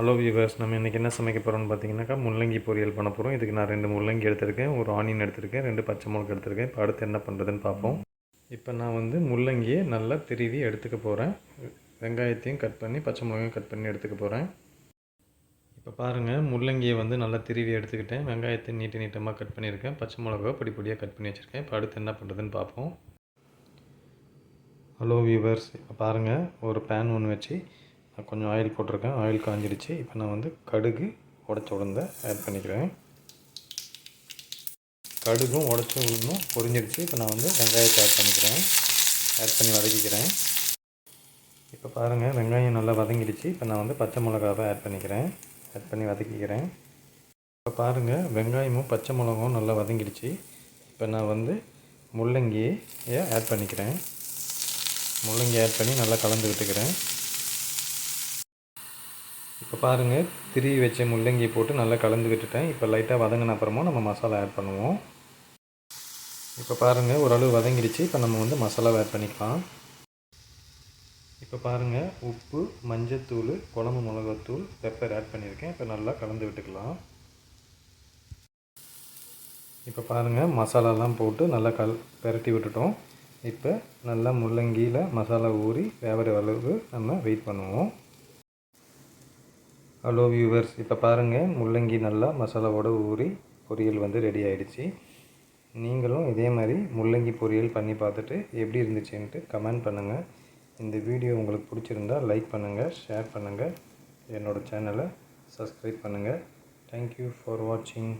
Hello viewers நம்ம இன்றைக்கி என்ன சமைக்க போகிறோம்னு பார்த்தீங்கன்னாக்கா முள்ளங்கி பொரியல் பண்ண போகிறோம் இதுக்கு நான் ரெண்டு முள்ளங்கி எடுத்திருக்கேன் ஒரு ஆனியன் எடுத்திருக்கேன் ரெண்டு பச்சை மிளகு எடுத்திருக்கேன். இப்போ அடுத்து என்ன பண்ணுறதுன்னு பார்ப்போம் இப்போ நான் வந்து முள்ளங்கியை நல்லா திருவி எடுத்துக்க போகிறேன் வெங்காயத்தையும் கட் பண்ணி பச்சை மிளகையும் கட் பண்ணி எடுத்துக்க போகிறேன் இப்போ பாருங்கள் முள்ளங்கியை வந்து நல்லா திருவி எடுத்துக்கிட்டேன். வெங்காயத்தை நீட்டு நீட்டமாக கட் பண்ணியிருக்கேன். பச்சை மிளகா பொடி பொடியாக கட் பண்ணி வச்சுருக்கேன். இப்போ அடுத்து என்ன பண்ணுறதுன்னு பார்ப்போம் ஹலோ வியூவர்ஸ் இப்போ பாருங்கள் ஒரு பேன் ஒன்று வச்சு கொஞ்சம் ஆயில் போட்டிருக்கேன். ஆயில் காஞ்சிடுச்சு. இப்போ நான் வந்து கடுகு உடச்ச உளுந்தை ஆட் பண்ணிக்கிறேன். கடுகும் உடச்ச உளுந்தும் பொரிஞ்சிடுச்சு. இப்போ நான் வந்து வெங்காயத்தை ஆட் பண்ணிக்கிறேன். ஆட் பண்ணி வதக்கிக்கிறேன். இப்போ பாருங்கள் வெங்காயம் நல்லா வதங்கிடுச்சு. இப்போ நான் வந்து பச்சை மிளகாவை ஆட் பண்ணிக்கிறேன். ஆட் பண்ணி வதக்கிக்கிறேன். இப்போ பாருங்கள் வெங்காயமும் பச்சை மிளகாவும் நல்லா வதங்கிடுச்சு. இப்போ நான் வந்து முள்ளங்கியை ஆட் பண்ணிக்கிறேன். முள்ளங்கி ஆட் பண்ணி நல்லா கலந்து விட்டுக்கிறேன். இப்போ பாருங்கள் திருவி வச்ச முள்ளங்கி போட்டு நல்லா கலந்து விட்டுட்டேன். இப்போ லைட்டாக வதங்கின அப்புறமா நம்ம மசாலா ஆட் பண்ணுவோம். இப்போ பாருங்கள் ஓரளவு வதங்கிடுச்சு. இப்போ நம்ம வந்து மசாலாவை ஆட் பண்ணிக்கலாம். இப்போ பாருங்கள் உப்பு மஞ்சத்தூள் குழம்பு மிளகாத்தூள் பெப்பர் ஆட் பண்ணியிருக்கேன். இப்போ நல்லா கலந்து விட்டுக்கலாம். இப்போ பாருங்கள் மசாலாலாம் போட்டு நல்லா கல் பெரட்டி விட்டுட்டோம். இப்போ நல்லா முள்ளங்கியில் மசாலா ஊறி வேவர அளவு நம்ம வெயிட் பண்ணுவோம். ஹலோ வியூவர்ஸ் இப்போ பாருங்கள் முள்ளங்கி நல்லா மசாலாவோட ஊறி பொரியல் வந்து ரெடி ஆகிடுச்சி நீங்களும் இதே மாதிரி முள்ளங்கி பொரியல் பண்ணி பார்த்துட்டு எப்படி இருந்துச்சுன்ட்டு கமெண்ட் பண்ணுங்கள் இந்த வீடியோ உங்களுக்கு பிடிச்சிருந்தா லைக் பண்ணுங்கள் ஷேர் பண்ணுங்கள் என்னோடய சேனலை சப்ஸ்கிரைப் பண்ணுங்கள் தேங்க்யூ ஃபார் வாட்சிங்